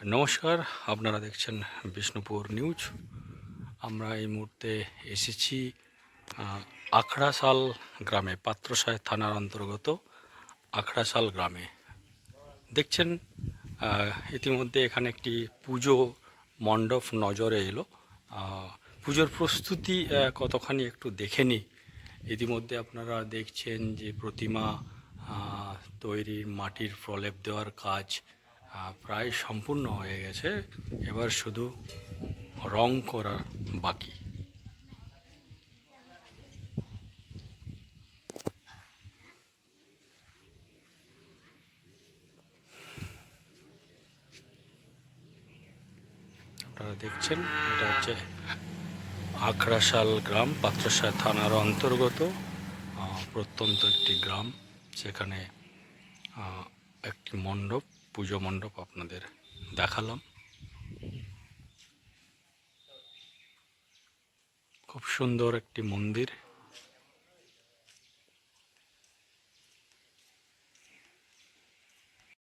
নমস্কার, আপনারা দেখছেন বিষ্ণুপুর নিউজ। আমরা এই মুহূর্তে এসেছি আখড়াশাল গ্রামে পাত্রসায় থানার অন্তর্গত আখড়াশাল গ্রামে। দেখছেন ইতিমধ্যে এখানে একটি পুজো মণ্ডপ নজরে এলো। পুজোর প্রস্তুতি কতখানি একটু দেখে নিই। ইতিমধ্যে আপনারা দেখছেন যে প্রতিমা তৈরির মাটির প্রলেপ দেওয়ার কাজ প্রায় সম্পূর্ণ হয়ে গেছে। এবার শুধু রং করা বাকি। আপনারা দেখছেন, এটা হচ্ছে আখড়াশাল গ্রাম পাত্রসায় থানার অন্তর্গত প্রত্যন্ত একটি গ্রাম সেখানে একটি মণ্ডপ। পুজো মণ্ডপ আপনাদের দেখালাম। খুব সুন্দর একটি মন্দির।